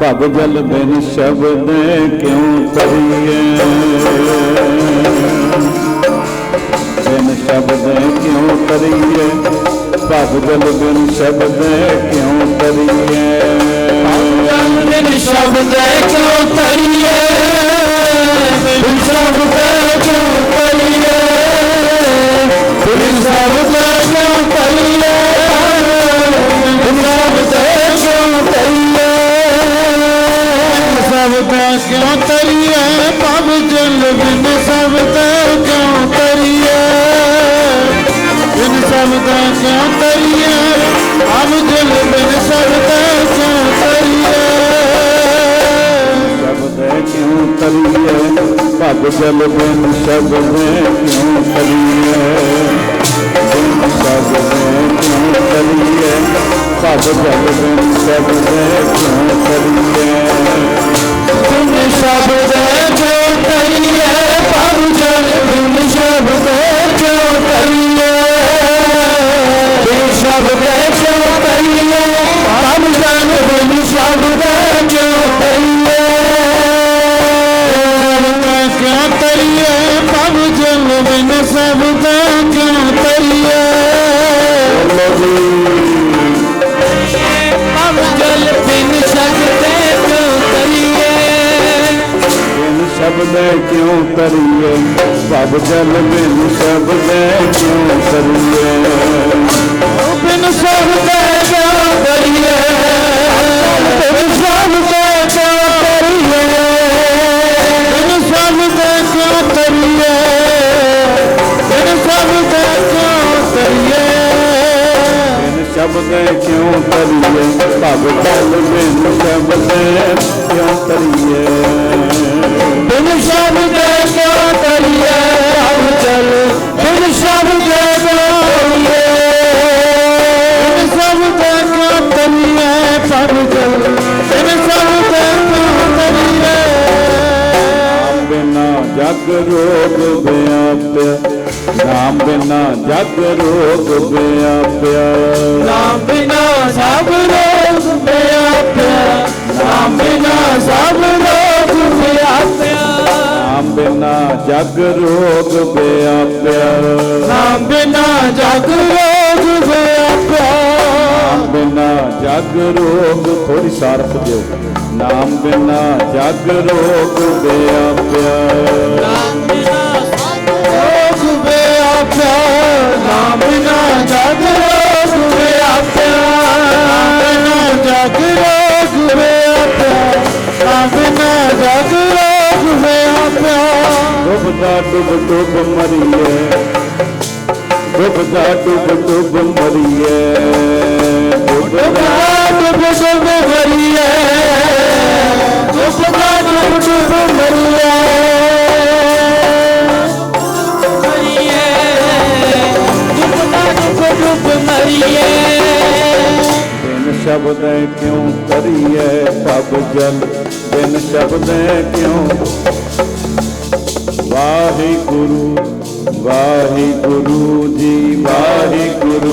ਭਵ ਜਲ ਬਿਨ ਸ਼ਬਦ ਕਿਉ ਤਰੀਏ ਬਿਨ ਸ਼ਬਦ ਕਿਉ ਤਰੀਏ ਭਵ ਜਲ ਬਿਨ ਸ਼ਬਦ ਕਿਉ ਤਰੀਏ ਬਿਨ ਸ਼ਬਦ ਬਿਨ ਸ਼ਬਦ ਕਿਉਂ ਬਿਨ ਸ਼ਬਦ ਕਿਉਂ ਤਰੀਏ ਪਵ ਜਲ ਬਿਨ ਸ਼ਬਦ ਕਿਉਂ ਤਰੀਏ ਸ਼ਬਦ ਕਿਉ ਤਰੀਏ ਭਵ ਜਲ ਬਿਨ ਸ਼ਬਦ ਜਲ ਬਿਨ ਸ਼ਬਦ ਕਿਉਂ ਤਰੀਏ ਪਵ ਜਲ ਬਿਨ ਸ਼ਬਦ ਕਿਉਂ ਤਰੀਏ ਬਿਨ ਸ਼ਬਦ ਕਿਉ ਤਰੀਏ ਭਵ ਜਲ ਬਿਨ ਸ਼ਬਦ ਕਿਉ ਤਰੀਏ ਜਗ ਰੋਗ ਵਿਆਪਿਆ ਨਾਮ ਬਿਨਾ ਜਗ ਰੋਗ ਵਿਆਪਿਆ ਨਾਮ ਬਿਨਾ ਸਭ ਰੋਗ ਵਿਆਪਿਆ ਨਾਮ ਬਿਨਾ ਸਭ ਰੋਗ ਵਿਆਪਿਆ ਨਾਮ ਬਿਨਾ ਜਗ ਰੋਗ ਵਿਆਪਿਆ ਨਾਮ ਬਿਨਾ ਜਗ ਰੋਗ ਜਗ ਰੋਗ ਥੋੜੀ ਸਾਰਫ ਦਿਓ। ਨਾਮ ਬਿਨਾ ਜਗ ਰੋਗ ਵਿਆਪਿਆ ਨਾਮ ਬਿਨਾ ਸਭ ਰੋਗ ਵਿਆਪਿਆ ਨਾਮ ਬਿਨਾ ਜਗ ਰੋਗ ਵਿਆਪਿਆ ਨਾਮ ਬਿਨਾ ਜਗ ਰੋਗ ਵਿਆਪਿਆ ਨਾਮ ਬਿਨਾ ਜਗ ਰੋਗ ਵਿਆਪਿਆ ਡੁੱਬਦਾ ਡੁੱਬ ਡੁੱਬ ਮਰੀਏ। ਡੁੱਬਦਾ ਡੁੱਬ ਡੁੱਬ ਮਰੀਏ। ਡੁੱਬਦਾ ਡੁੱਬ ਡੁੱਬ ਮਰੀਏ ਡੁੱਬ ਡੁੱਬ ਡੁੱਬ ਮਰੀਏ ਮਰੀਏ ਡੁੱਬ ਡੁੱਬ ਡੁੱਬ ਬਿਨ ਸ਼ਬਦ ਕਿਉ ਕਰੀਏ ਤਬ ਜਲ ਬਿਨ ਸ਼ਬਦ ਕਿਉ ਵਾਹਿਗੁਰੂ ਵਾਹਿਗੁਰੂ ਜੀ, ਵਾਹਿਗੁਰੂ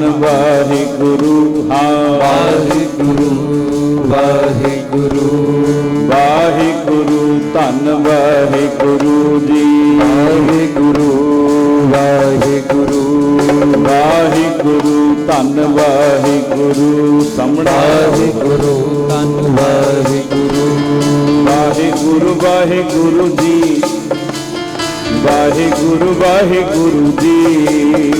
ਧੰਨ ਵਾਹਿਗੁਰੂ ਹਾਂ ਵਾਹਿਗੁਰੂ ਵਾਹਿਗੁਰੂ। ਵਾਹਿਗੁਰੂ ਧੰਨ ਵਾਹਿਗੁਰੂ ਜੀ। ਵਾਹਿਗੁਰੂ ਵਾਹਿਗੁਰੂ। ਵਾਹਿਗੁਰੂ ਧੰਨ ਵਾਹਿਗੁਰੂ ਸਮਣਾ ਵਾਹਿਗੁਰੂ ਧੰਨ ਵਾਹਿਗੁਰੂ। ਵਾਹਿਗੁਰੂ ਵਾਹਿਗੁਰੂ ਜੀ। ਵਾਹਿਗੁਰੂ ਵਾਹਿਗੁਰੂ ਜੀ।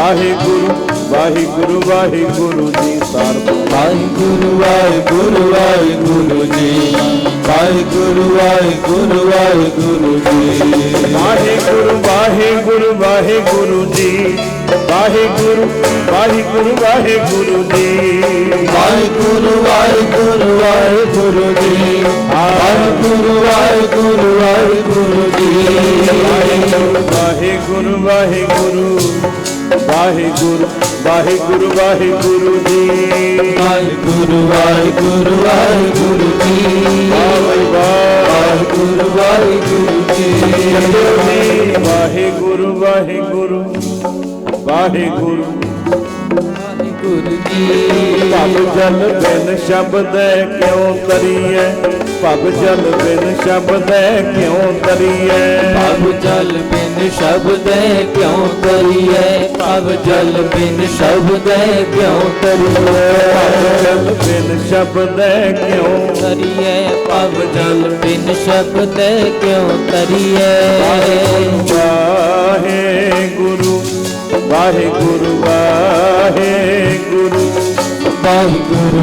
ਵਾਹਿਗੁਰੂ ਵਾਹਿਗੁਰੂ ਵਾਹਿਗੁਰੂ ਜੀ ਸਰਬ ਵਾਹਿਗੁਰੂ ਵਾਹਿਗੁਰੂ ਵਾਹਿਗੁਰੂ ਜੀ ਵਾਹਿਗੁਰੂ ਵਾਹਿਗੁਰੂ ਵਾਹਿਗੁਰੂ ਜੀ ਵਾਹਿਗੁਰੂ ਵਾਹਿਗੁਰੂ ਵਾਹਿਗੁਰੂ ਜੀ ਵਾਹਿਗੁਰੂ ਵਾਹਿਗੁਰੂ ਵਾਹਿਗੁਰੂ ਜੀ ਵਾਹਿਗੁਰੂ ਵਾਹਿਗੁਰੂ ਵਾਹਿਗੁਰੂ ਜੀ ਵਾਹਿਗੁਰੂ ਵਾਹਿਗੁਰੂ ਵਾਹਿਗੁਰੂ ਜੀ ਵਾਹਿਗੁਰੂ ਵਾਹਿਗੁਰੂ ਵਾਹਿਗੁਰੂ ਵਾਹਿਗੁਰੂ ਵਾਹਿਗੁਰੂ ਵਾਹਿਗੁਰੂ ਜੀ। ਵਾਹਿਗੁਰੂ ਵਾਹਿਗੁਰੂ ਵਾਹਿਗੁਰੂ ਜੀ। ਵਾਹਿਗੁਰੂ ਵਾਹਿਗੁਰੂ ਜੀ। ਵਾਹਿਗੁਰੂ ਵਾਹਿਗੁਰੂ ਵਾਹਿਗੁਰੂ ਵਾਹਿਗੁਰੂ। ਜੀ। ਭਵ ਜਲ ਬਿਨ ਸ਼ਬਦ ਕਿਉ ਤਰੀਐ ਭਵ ਜਲ ਬਿਨ ਸ਼ਬਦ ਕਿਉ ਤਰੀਐ ਪਵ ਜਲ ਬਿਨ ਸ਼ਬਦੈ ਕਿਉ ਕਰੀਐ ਪਵ ਜਲ ਬਿਨ ਸ਼ਬਦੈ ਕਿਉ ਭਵ ਕਰੀਐ ਜਲ ਬਿਨ ਸ਼ਬਦ ਕਿਉ ਕਰੀਐ ਪਵ ਜਲ ਬਿਨ ਸ਼ਬਦੈ ਕਿਉ ਕਰੀਐ ਵਾਹਿਗੁਰੂ ਵਾਹਿਗੁਰੂ ਵਾਹਿਗੁਰੂ ਵਾਹਿਗੁਰੂ ਵਾਹਿਗੁਰੂ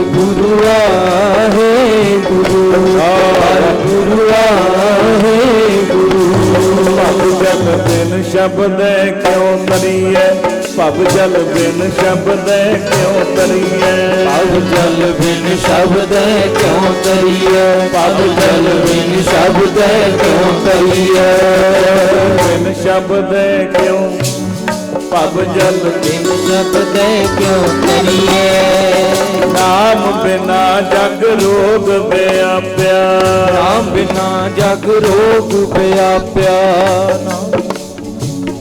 ਵਾਹਿਗੁਰੂ ਵਾਹਿਗੁਰੂ ਵਾਹਿਗੁਰੂ ਵਾਹਿਗੁਰੂ ਭਵ ਜਲ ਬਿਨ ਸ਼ਬਦ ਕਿਉ ਤਰੀਐ ਭਵ ਜਲ ਬਿਨ ਸ਼ਬਦ ਕਿਉ ਤਰੀਐ ਪਵ ਜਲ ਬਿਨ ਸ਼ਬਦ ਕਿਉ ਕਰੀਐ ਪਵ ਜਲ ਬਿਨ ਸ਼ਬਦ ਕਿਉ ਕਰੀਐ ਬਿਨ ਸ਼ਬਦ ਕਿਉ ਭਵ ਜਲ ਬਿਨ ਸ਼ਬਦ ਕਿਉ ਕਰੀਐ ਨਾਮ ਬਿਨਾ ਜਗ ਰੋਗ ਵਿਆਪਿਆ। ਨਾਮ ਬਿਨਾ ਜਗ ਰੋਗ ਪਿਆਪਿਆ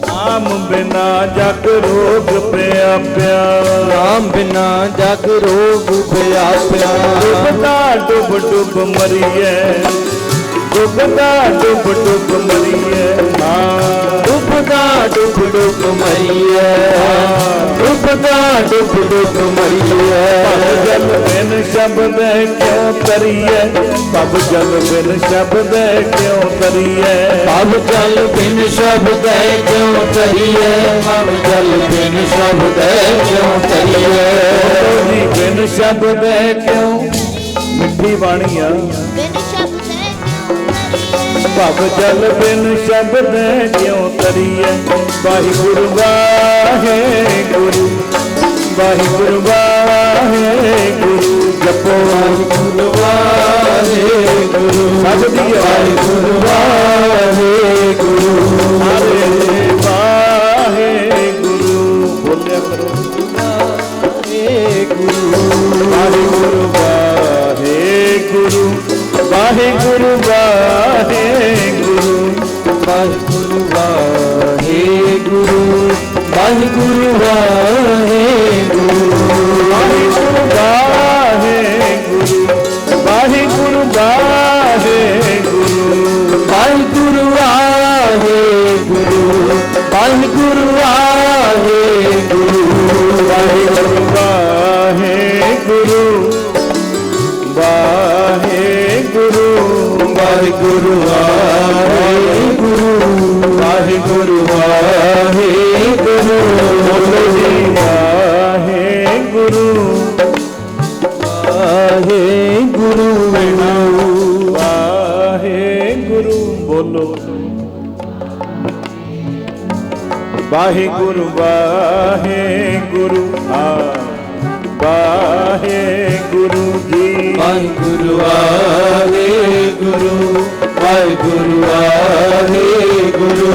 ਨਾਮ ਬਿਨਾ ਜਗ ਰੋਗ ਵਿਆਪਿਆ। ਨਾਮ ਬਿਨਾ ਜਗ ਰੋਗ ਪਿਆਪਿਆ ਡੁੱਬਦਾ ਡੁੱਬ ਡੁੱਬ ਮਰੀਏ। ਡੁੱਬਦਾ ਡੁੱਬ ਡੁੱਬ ਮਰੀਏ। ਹਾਂ ਡੁੱਬਦਾ ਡੁੱਬ ਡੁੱਬ ਮਰੀਐ ਡੁੱਬਦਾ ਡੁੱਬ ਡੁੱਬ ਮਰੀਐ ਭਵ ਜਲ ਬਿਨ ਸ਼ਬਦ ਕਿਉ ਕਰੀਏ? ਭਵ ਜਲ ਬਿਨ ਸ਼ਬਦ ਕਿਉ ਕਰੀਏ? ਪਵ ਜਲ ਬਿਨ ਸ਼ਬਦ ਕਿਉ ਕਰੀਐ ਪਵ ਜਲ ਬਿਨ ਸ਼ਬਦ ਕਿਉ ਕਰੀਐ ਬਿਨ ਸ਼ਬਦ ਕਿਉ? ਮਿੱਠੀ ਬਾਣੀਆ। ਬਿਨ ਭਵ ਜਲ ਬਿਨ ਸ਼ਬਦ ਕਿਉ ਕਰੀਏ ਵਾਹਿਗੁਰੂ ਵਾਹਿਗੁਰੂ ਵਾਹਿਗੁਰੂ ਵਾਹਿਗੁਰੂ, ਜਪੋ ਵਾਹਿਗੁਰੂ ਵਾਹਿਗੁਰੂ। ਸਭ ਦੀ ਵਾਹਿਗੁਰੂ ਵਾਹਿਗੁਰੂ। ਵਾਹਿਗੁਰੂ ਵਾਹਿਗੁਰੂ ਵਾਹਿਗੁਰੂ ਵਾਹਿਗੁਰੂ ਬੋਲੋ ਜੀ ਵਾਹਿਗੁਰੂ ਵਾਹਿਗੁਰੂ ਵਾਹਿਗੁਰੂ ਬੋਲੋ। ਵਾਹਿਗੁਰੂ ਵਾਹਿਗੁਰੂ ਆ। ਵਾਹਿਗੁਰੂ ਜੀ। ਵਾਹਿਗੁਰੂ ਵਾਹਿਗੁਰੂ ਵਾਹਿਗੁਰੂ ਵਾਹਿਗੁਰੂ।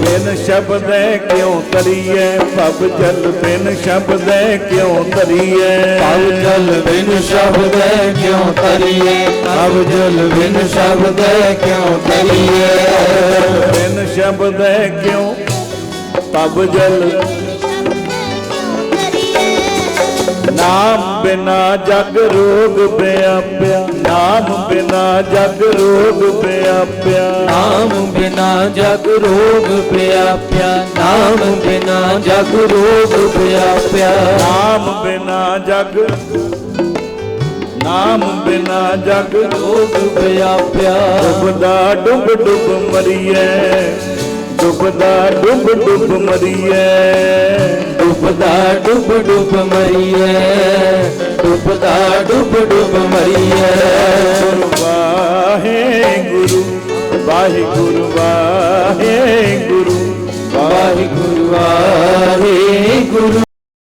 ਬਿਨ ਸ਼ਬਦ ਕਿਉ ਤਰੀਐ ਭਵ ਜਲ ਬਿਨ ਸ਼ਬਦੈ ਕਿਉ ਤਰੀਐ ਪਵ ਜਲ ਬਿਨ ਸ਼ਬਦੈ ਕਿਉ ਤਰੀਏ ਪਵ ਜਲ ਬਿਨ ਸ਼ਬਦੈ ਕਿਉ ਤਰੀਏ ਬਿਨ ਸ਼ਬਦੈ ਕਿਉ? ਭਵ ਜਲ ਨਾਮ ਬਿਨਾ ਜਗ ਰੋਗ ਵਿਆਪਿਆ ਨਾਮ ਬਿਨਾ ਜਗ ਰੋਗ ਵਿਆਪਿਆ ਨਾਮ ਬਿਨਾ ਜਗ ਰੋਗ ਪਿਆਪਿਆ ਨਾਮ ਬਿਨਾ ਜਗ ਰੋਗ ਪਿਆਪਿਆ ਨਾਮ ਬਿਨਾ ਜਗ ਨਾਮ ਬਿਨਾ ਜਗ ਰੋਗ ਪਿਆਪਿਆ ਡੁੱਬਦਾ ਡੁੱਬ ਡੁੱਬ ਮਰੀਏ ਡੁੱਬਦਾ ਡੁੱਬ ਡੁੱਬ ਮਰੀਏ। ਡੁੱਬਦਾ ਡੁੱਬ ਡੁੱਬ ਮਰੀਏ। ਡੁੱਬਦਾ ਡੁੱਬ ਡੁੱਬ ਮਰੀਏ। ਵਾਹਿਗੁਰੂ ਵਾਹਿਗੁਰੂ ਵਾਹਿਗੁਰੂ ਵਾਹਿਗੁਰੂ। ਵਾਹਿਗੁਰੂ